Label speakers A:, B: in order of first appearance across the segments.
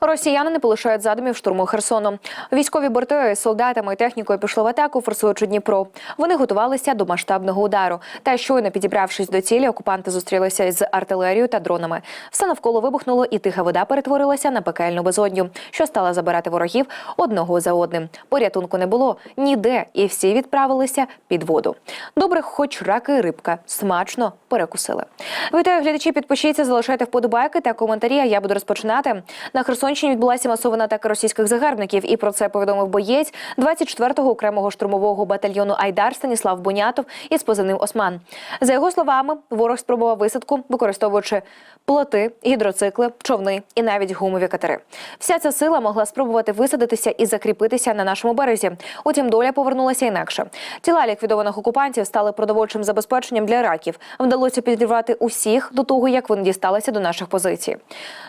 A: Росіяни не полишають задумів штурму Херсону. Військові борти з солдатами і технікою пішли в атаку, форсуючи Дніпро. Вони готувалися до масштабного удару. Та щойно підібравшись до цілі, окупанти зустрілися з артилерією та дронами. Все навколо вибухнуло, і тиха вода перетворилася на пекельну безодню, що стала забирати ворогів одного за одним. Порятунку не було ніде, і всі відправилися під воду. Добре, хоч раки і рибка смачно перекусили. Вітаю глядачі. Підпишіться, залишайте вподобайки та коментарі. Я буду розпочинати на Херсонщині. Відбулася масована атака російських загарбників, і про це повідомив боєць 24-го окремого штурмового батальйону Айдар Станіслав Бунятов із позивним Осман. За його словами, ворог спробував висадку, використовуючи плоти, гідроцикли, човни і навіть гумові катери. Вся ця сила могла спробувати висадитися і закріпитися на нашому березі. Утім, доля повернулася інакше. Тіла ліквідованих окупантів стали продовольчим забезпеченням для раків. Вдалося підірвати усіх до того, як вони дісталися до наших позицій.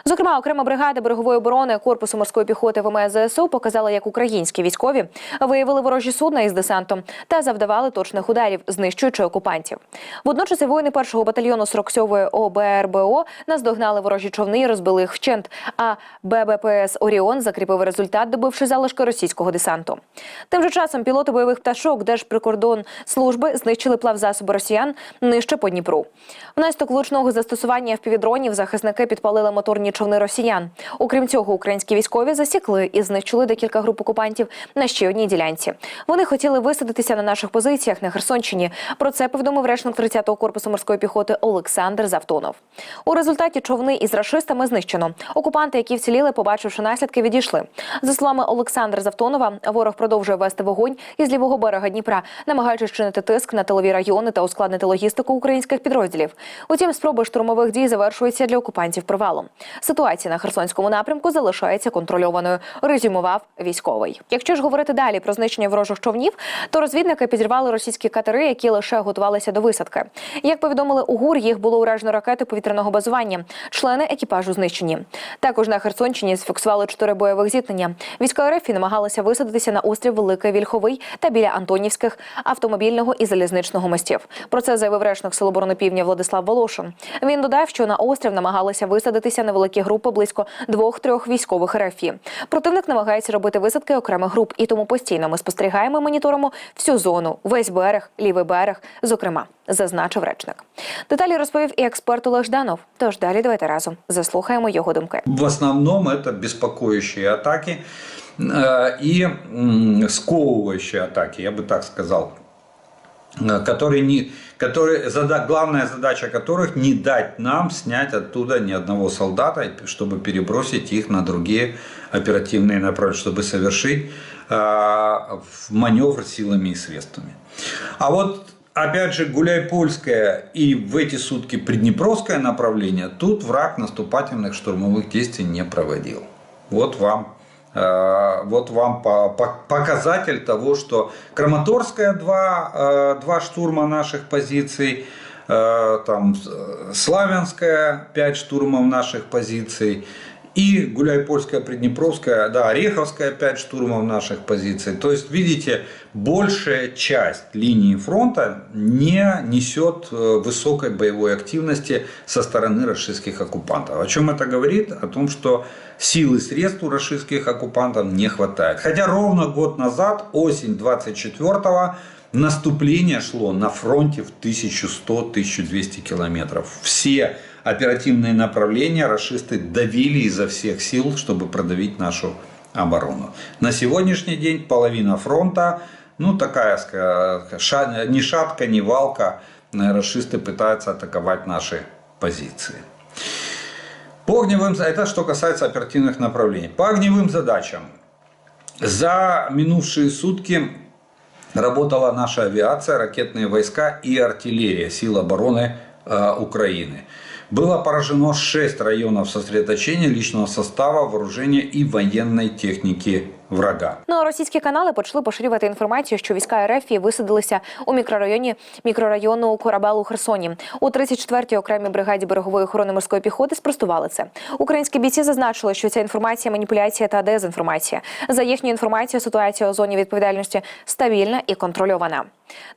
A: Зокрема, окрема бригада берегової оборони корпусу морської піхоти ВМС ЗСУ показала, як українські військові виявили ворожі судна із десантом та завдавали точних ударів, знищуючи окупантів. Водночас і воїни першого батальйону 47-ї ОБРБО наздогнали ворожі човни і розбили їх вщент. А ББПС Оріон закріпив результат, добивши залишки російського десанту. Тим же часом пілоти бойових пташок Держприкордон служби знищили плавзасоби росіян нижче по Дніпру. Внаслідок влучного застосування впівдронів захисники підпалили моторні човни росіян. Окрім цього, українські військові засікли і знищили декілька груп окупантів на ще одній ділянці. Вони хотіли висадитися на наших позиціях на Херсонщині. Про це повідомив речник 30-го корпусу морської піхоти Олександр Завтонов. У результаті човни із рашистами знищено. Окупанти, які вціліли, побачивши наслідки, відійшли. За словами Олександра Завтонова, ворог продовжує вести вогонь із лівого берега Дніпра, намагаючись чинити тиск на тилові райони та ускладнити логістику українських підрозділів. Утім, спроби штурмових дій завершуються для окупантів провалом. Ситуація на Херсонському напрямку залишається контрольованою. Резюмував військовий. Якщо ж говорити далі про знищення ворожих човнів, то розвідники підірвали російські катери, які лише готувалися до висадки. Як повідомили у ГУР, їх було уражено ракети повітряного базування. Члени екіпажу знищені. Також на Херсонщині зафіксували чотири бойових зіткнення. Війська РФ намагалися висадитися на острів Великий Вільховий та біля Антонівських автомобільного і залізничного мостів. Про це заявив речник Сил оборони Півдня Владислав Волошин. Він додав, що на острів намагалися висадитися невеликі групи близько двох-трьох військових РФ. Противник намагається робити висадки окремих груп, і тому постійно ми спостерігаємо, і моніторимо всю зону, весь берег, лівий берег, зокрема, зазначив речник. Деталі розповів і експерт Олег Жданов. Тож далі давайте разом заслухаємо його думки.
B: В основном это беспокоящие атаки э, и м, сковывающие атаки, я бы так сказал, э, Которые не, которые, зада, главная задача которых не дать нам снять оттуда ни одного солдата, чтобы перебросить их на другие оперативные направления, чтобы совершить э, маневр силами и средствами. А вот опять же Гуляйпольское и в эти сутки Приднепровское направление, тут враг наступательных штурмовых действий не проводил. Вот вам э, вот вам по- по- показатель того, что Краматорская два, э, два штурма наших позиций, э, там э, Славянская 5 штурмов наших позиций, и Гуляйпольская, Приднепровская, да, Ореховская 5 штурмов наших позиций. То есть, видите, большая часть линии фронта не несет э, высокой боевой активности со стороны российских оккупантов. О чем это говорит? О том, что сил и средств у российских оккупантов не хватает. Хотя ровно год назад, осень 24 наступление шло на фронте в 1100-1200 километров. Все оперативные направления расисты давили изо всех сил, чтобы продавить нашу оборону. На сегодняшний день половина фронта, ну такая ша- ни шатка, ни валка, э, расисты пытаются атаковать наши позиции. По огневым, это что касается оперативных направлений. По огневым задачам. За минувшие сутки работала наша авиация, ракетные войска и артиллерия сил обороны э, Украины. Было поражено 6 районов сосредоточения личного состава, вооружения и военной техники врага.
A: Ну а російські канали почали поширювати інформацію, що війська РФ висадилися у мікрорайоні мікрорайону Корабел у Херсоні. У 34-й окремій бригаді берегової охорони морської піхоти спростували це. Українські бійці зазначили, що ця інформація маніпуляція та дезінформація. За їхню інформацію ситуація у зоні відповідальності стабільна і контрольована.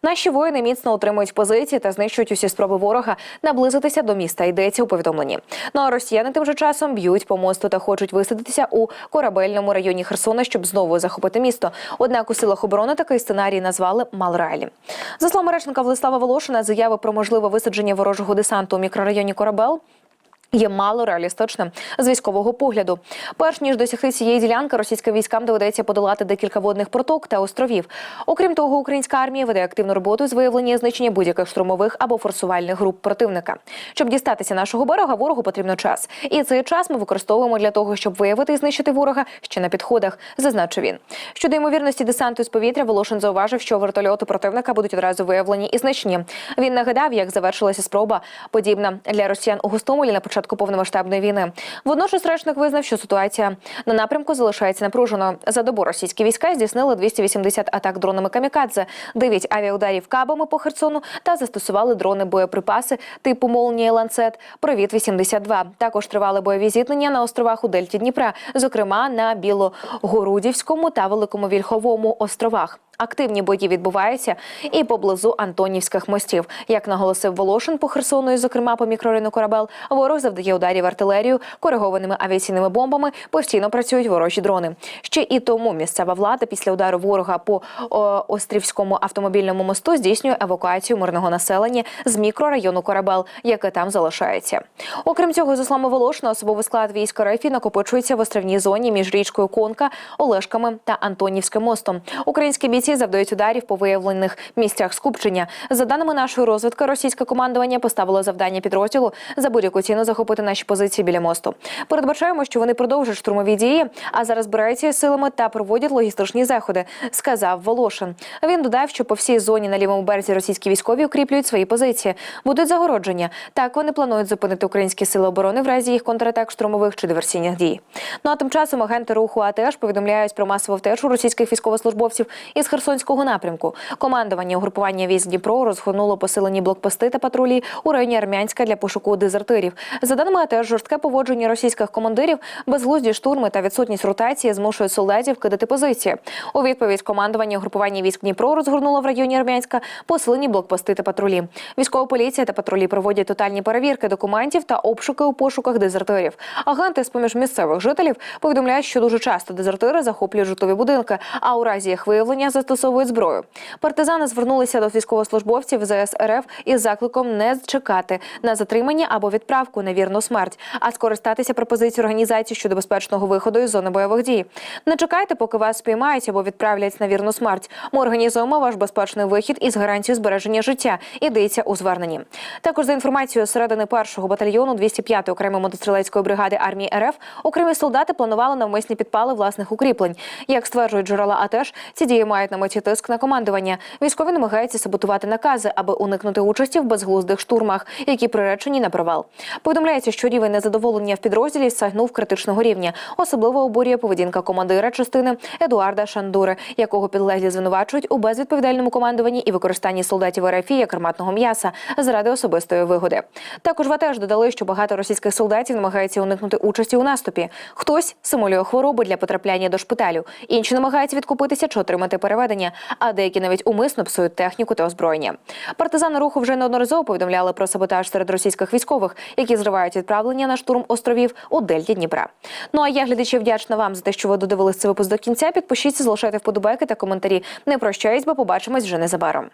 A: Наші воїни міцно утримують позиції та знищують усі спроби ворога наблизитися до міста. Йдеться у повідомленні. Ну а росіяни тим же часом б'ють по мосту та хочуть висадитися у корабельному районі Херсона, щоб знову захопити місто. Однак у силах оборони такий сценарій назвали малореалі. За словами речника Владислава Волошина, заяви про можливе висадження ворожого десанту у мікрорайоні Корабел. Є мало реалістичним з військового погляду. Перш ніж досягти цієї ділянки, російським військам доведеться подолати декілька водних проток та островів. Окрім того, українська армія веде активну роботу з виявлення і знищення будь-яких штурмових або форсувальних груп противника. Щоб дістатися нашого берега, ворогу потрібно час. І цей час ми використовуємо для того, щоб виявити і знищити ворога ще на підходах, зазначив він. Щодо ймовірності десанту з повітря, Волошин зауважив, що вертольоти противника будуть одразу виявлені і знищені. Він нагадав, як завершилася спроба подібна для росіян у Гостомелі на початку повномасштабної війни. Водночас речник визнав, що ситуація на напрямку залишається напруженою. За добу російські війська здійснили 280 атак дронами камікадзе, 9 авіаударів кабами по Херсону та застосували дрони боєприпаси типу «Молнія Ланцет. Привіт 82 Також тривали бойові зіткнення на островах у Дельті Дніпра, зокрема на Білогородівському та Великому Вільховому островах. Активні бої відбуваються і поблизу Антонівських мостів. Як наголосив Волошин по Херсону, і, зокрема по мікрорайону Корабел, ворог завдає ударів артилерію, коригованими авіаційними бомбами. Постійно працюють ворожі дрони. Ще і тому місцева влада після удару ворога по Острівському автомобільному мосту здійснює евакуацію мирного населення з мікрорайону Корабел, яке там залишається. Окрім цього, за словами Волошина, особовий склад військ РФ накопичується в островній зоні між річкою Конка, Олешками та Антонівським мостом. Українські бійці завдають ударів по виявлених місцях скупчення. За даними нашої розвідки, російське командування поставило завдання підрозділу за будь-яку ціну захопити наші позиції біля мосту. Передбачаємо, що вони продовжать штурмові дії, а зараз збираються силами та проводять логістичні заходи, сказав Волошин. Він додав, що по всій зоні на лівому березі російські військові укріплюють свої позиції. Будуть загородження. Так вони планують зупинити українські сили оборони в разі їх контратак штурмових чи диверсійних дій. Ну а тим часом агенти руху АТЕШ повідомляють про масову втечу російських військовослужбовців із Херсонського напрямку. Командування угрупування військ Дніпро розгорнуло посилені блокпости та патрулі у районі Армянська для пошуку дезертирів. За даними АТЕШ, жорстке поводження російських командирів, безглузді штурми та відсутність ротації змушують солдатів кидати позиції. У відповідь командування угрупування військ Дніпро розгорнуло в районі Армянська посилені блокпости та патрулі. Військова поліція та патрулі проводять тотальні перевірки документів та обшуки у пошуках дезертирів. Агенти з поміж місцевих жителів повідомляють, що дуже часто дезертири захоплюють житлові будинки, а у разі їх виявлення застосовують зброю. Партизани звернулися до військовослужбовців ЗС РФ із закликом не чекати на затримання або відправку на вірну смерть, а скористатися пропозицією організації щодо безпечного виходу із зони бойових дій. Не чекайте, поки вас спіймають або відправлять на вірну смерть. Ми організуємо ваш безпечний вихід із гарантією збереження життя. Ідеться у зверненні. Також за інформацією середини першого батальйону 205-ї окремої мотострілецької бригади армії РФ окремі солдати планували навмисні підпали власних укріплень. Як стверджують джерела АТЕШ, ці дії мають на меті тиск на командування. Військові намагаються саботувати накази, аби уникнути участі в безглуздих штурмах, які приречені на провал. Повідомляється, що рівень незадоволення в підрозділі сягнув критичного рівня. Особливо обурює поведінка командира частини Едуарда Шандури, якого підлеглі звинувачують у безвідповідальному командуванні і використанні солдатів РФ як арматного м'яса заради особистої вигоди. Також в АТЕШ додали, що багато російських солдатів намагаються уникнути участі у наступі. Хтось симулює хворобу для потрапляння до шпиталю, інші намагаються відкупитися чи отримати переведення, а деякі навіть умисно псують техніку та озброєння. Партизани руху вже неодноразово повідомляли про саботаж серед російських військових, які зривають відправлення на штурм островів у Дельті Дніпра. Ну а я глядачі вдячна вам за те, що ви додивились цей випуск до кінця. Підпишіться, залишайте вподобайки та коментарі. Не прощаюсь, бо побачимось вже незабаром.